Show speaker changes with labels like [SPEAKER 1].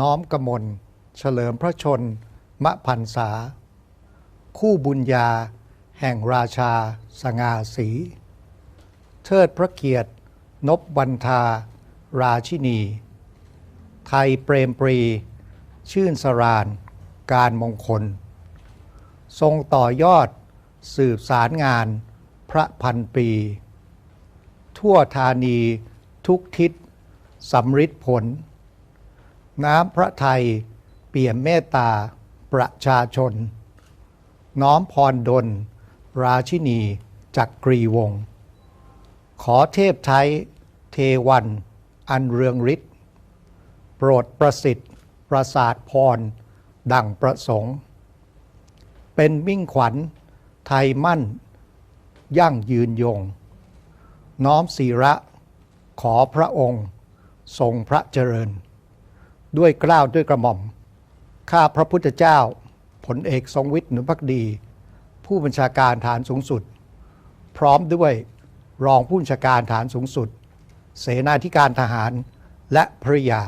[SPEAKER 1] น้อมกมล เฉลิมพระชน มะพันษา คู่บุญญา แห่งราชา สง่าสี เทิดพระเกียรติ นบบันทา ราชินี ไทยเปรมปรี ชื่นสราน การมงคล ทรงต่อยอด สืบสารงาน พระพันปี ทั่วธานีทุกทิศสำริดผล น้ำพระไทย เปี่ยมเมตตา ประชาชน น้อมพรดล ราชินีจักกรีวง ขอเทพไทย เทวัน อันเรืองฤทธิ์โปรดประสิทธิ์ ประสาทพร ดังประสงค์ เป็นมิ่งขวัญ ไทยมั่น ยั่งยืนยง น้อมศีระ ขอพระองค์ ทรงพระเจริญ ด้วยกล้าวด้วยกระหม่อม ข้าพระพุทธเจ้า ผลเอกทรงวิทย์หนุพักดี ผู้บัญชาการฐานสูงสุด พร้อมด้วยรองผู้บัญชาการฐานสูงสุด เสนาธิการทหารและภริยา